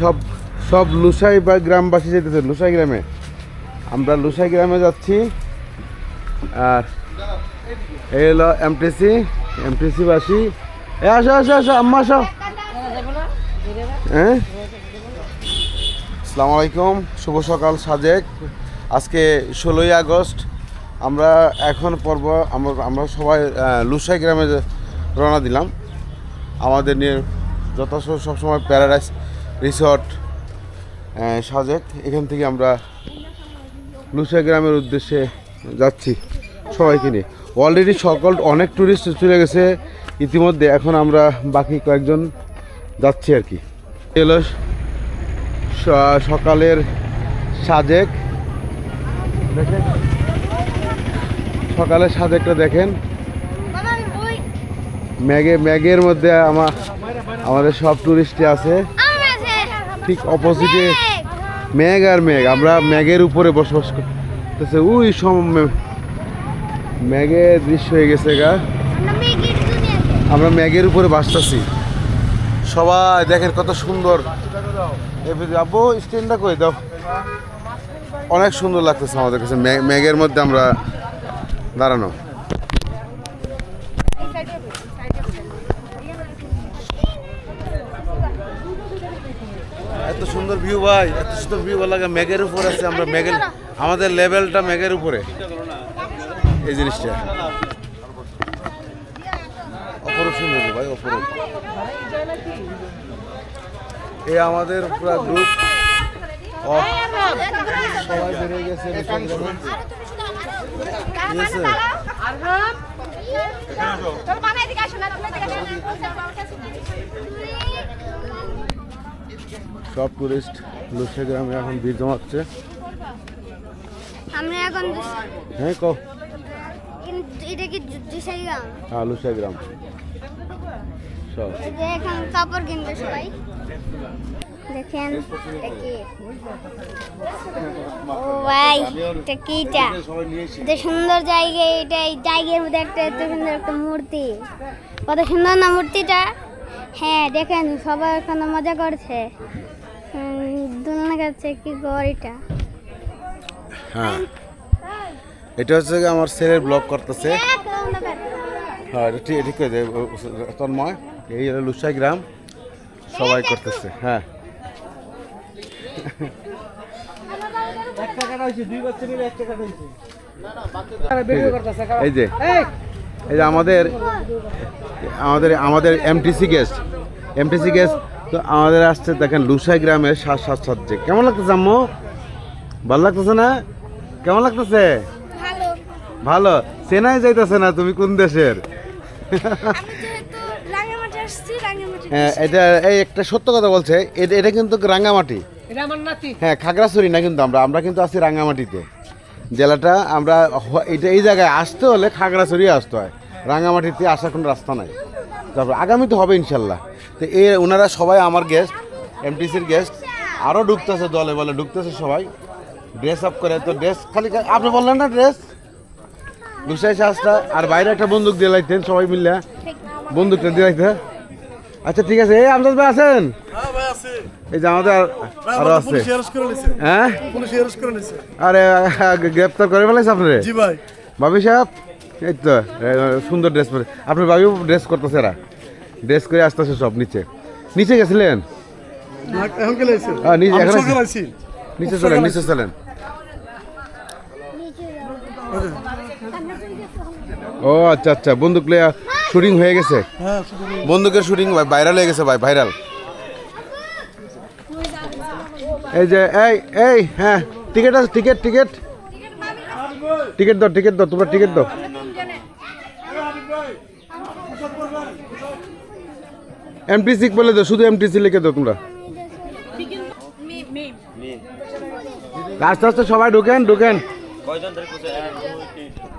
সব সব লুসাই বা গ্রামবাসী যেতেছে লুসাই গ্রামে। আমরা লুসাই গ্রামে যাচ্ছি। আর এই হলো এমটিসি এমটিসি বাসী। এ, আসো আসো আসো, আম্মা, আসো। হ্যাঁ? আসসালামু আলাইকুম, শুভ সকাল, সাজেক। আজকে ষোলোই আগস্ট। আমরা এখন পর্ব, আমরা আমরা সবাই লুসাই গ্রামে রওনা দিলাম। আমাদের নিয়ে যথাসময় সবসময় প্যারাডাইস রিসর্ট সাজেক। এখান থেকে আমরা লুসাই গ্রামের উদ্দেশ্যে যাচ্ছি সবাইকে নিয়ে। অলরেডি সকল অনেক ট্যুরিস্ট চলে গেছে। ইতিমধ্যে এখন আমরা বাকি কয়েকজন যাচ্ছি আর কি। এলো স- সকালের সাজেক। দেখেন সকালের সাজেকটা দেখেন। ম্যাগে ম্যাগের মধ্যে আমার আমাদের সব টুরিস্টে আছে। ঠিক অপোজিটে ম্যাগ আর ম্যাগ আমরা ম্যাগের উপরে বসবাস করতেছে ওই সম ম্যাগের দৃশ্য হয়ে গেছে গা। আমরা ম্যাগের উপরে বাসতেছি। সবাই দেখেন কত সুন্দর। আব্বু স্ট্যান্ডটা করে দাও। অনেক সুন্দর লাগতেছে আমাদের কাছে। ম্যা- ম্যাগের মধ্যে আমরা দাঁড়ানো। সুন্দর ভিউ ভাই এত সুন্দর ভিউ ভালো লাগে। ম্যাগের উপরে আছে আমরা ম্যাগের আমাদের লেভেলটা ম্যাগের উপরে। এই জিনিসটা। অপরূপ সুন্দর ভাই অপরূপ। এই আমাদের পুরো গ্রুপ সবাই বেরিয়ে গেছে বিশ্ববিদ্যালয়ে। ঠিক আছে। সব টুরিস্ট লুসে গ্রামে এখন ভিড় জমাচ্ছে। আমরা এখন হ্যাঁ কো এটা কি জুসাই গ্রাম? হ্যাঁ লুসে গ্রাম। সব। এখন কাপড় কিনবে সবাই। দেখেন এটা ও ভাই এটা কিটা সুন্দর জায়গা এটা এই জায়গার মধ্যে একটা এত সুন্দর একটা মূর্তি। কত সুন্দর না মূর্তিটা? হ্যাঁ দেখেন সবাই এখানে মজা করছে। গাছে কি ঘর এটা? হ্যাঁ। এটা হচ্ছে আমার ছেলের ব্লগ করতেছে। হ্যাঁ এটা ঠিক ঠিক আছে তন্ময়, এই হলো লুসাই গ্রাম। সবাই করতেছে হ্যাঁ। এই যে এই যে আমাদের আমাদের আমাদের এমটিসি গেস্ট এমটিসি গেস্ট তো আমাদের আসছে দেখেন লুসাই গ্রামের সাজ সাজসজ্জে কেমন লাগতেছে আম্মু? ভালো লাগতেছে না? কেমন লাগতেছে? ভালো। ভালো। চেনাই যাইতেছে না তুমি কোন দেশের? আমি যেহেতু রাঙামাটি আসছি রাঙামাটি হ্যাঁ এটা এই একটা সত্য কথা বলছে এটা কিন্তু রাঙ্গামাটি এটা আমার নাতি। হ্যাঁ খাগড়াছড়ি না কিন্তু আমরা আমরা কিন্তু আছি রাঙ্গামাটিতে জেলাটা আমরা এটা এই জায়গায় আসতে হলে খাগড়াছড়ি আসতে হয়। রাঙ্গামাটিতে আসার কোনো রাস্তা নাই। তারপর আগামী তো হবে ইনশাল্লাহ। তো এ ওনারা সবাই আমার গেস্ট এমটিসির গেস্ট আরও ঢুকতেছে দলে বলে ঢুকতেছে সবাই। ড্রেস আপ করে তো ড্রেস খালি আপনি বললেন না ড্রেস দুশাই সাজটা আর বাইরে একটা বন্দুক দিয়ে লাগতেন সবাই মিলে। বন্দুকটা দিয়ে লাইতে। আচ্ছা ঠিক আছে। এই আমজাদ ভাই আছেন? এই যে আমাদের আর- আরও আছে। হ্যাঁ? আরে গ্রেপ্তার করে ফেলাইছে আপনারে? জি ভাই। বাবি সাহেব? এই তো সুন্দর ড্রেস পরে। আপনার বাবিও ড্রেস করতেছে এরা। ড্রেস করে আসতেছে সব নিচে। নিচে গেছিলেন? নিচে চলেন নিচে চলেন। ও আচ্ছা আচ্ছা বন্দুক লিয়া শুটিং হয়ে গেছে। হ্যাঁ শুধু বন্দুকের শুটিং ভাইরাল হয়ে গেছে ভাই ভাইরাল এই যে এই এই হ্যাঁ টিকিট আছে টিকিট টিকিট টিকিট দাও টিকিট দাও, তোমরা টিকিট দাও। এমটিসি বলে দাও, শুধু এমটিসি লিখে দাও তোমরা। আস্তে আস্তে সবাই ঢুকেন ঢুকেন।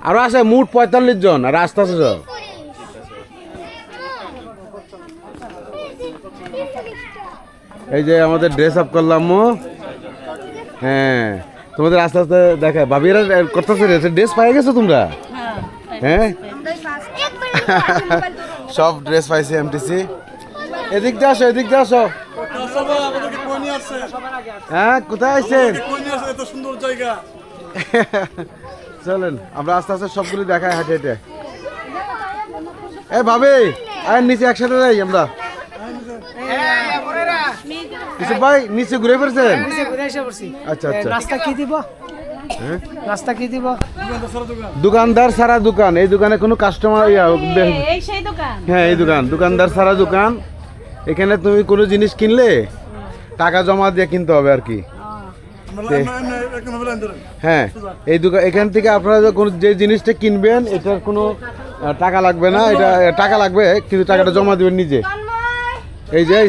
আরও আছে, মোট পঁয়তাল্লিশ জন, আর আস্তে আস্তে সব। এই যে আমাদের ড্রেস আপ করলাম হ্যাঁ। তোমাদের আস্তে আস্তে দেখা ভাবিরা করতেছে ড্রেস পাই গেছো তোমরা? হ্যাঁ? সব ড্রেস পাইছে এমটিসি এদিক দিয়ে আসো, এদিক দিয়ে আসো। হ্যাঁ কোথায় আছেন চলেন, আমরা আস্তে আস্তে সবগুলো দেখাই হাঁটে হেঁটে। এ, ভাবি আর নিচে একসাথে যাই আমরা। ইসুফ ভাই নিচে ঘুরে ফেলছেন ঘুরে এসে পড়ছি। আচ্ছা আচ্ছা। রাস্তা কি দিব? হ্যাঁ? রাস্তা কি দিব? দোকানদার সারা দোকান এই দোকানে কোনো কাস্টমার এই সেই দোকান। হ্যাঁ এই দোকান দোকানদার সারা দোকান। এখানে তুমি কোনো জিনিস কিনলে টাকা জমা দিয়ে কিনতে হবে আর কি। হ্যাঁ এই দোকান এখান থেকে আপনারা যখন যে জিনিসটা কিনবেন এটার কোনো টাকা লাগবে না এটা টাকা লাগবে কিন্তু টাকাটা জমা দেবেন নিজে। এই যে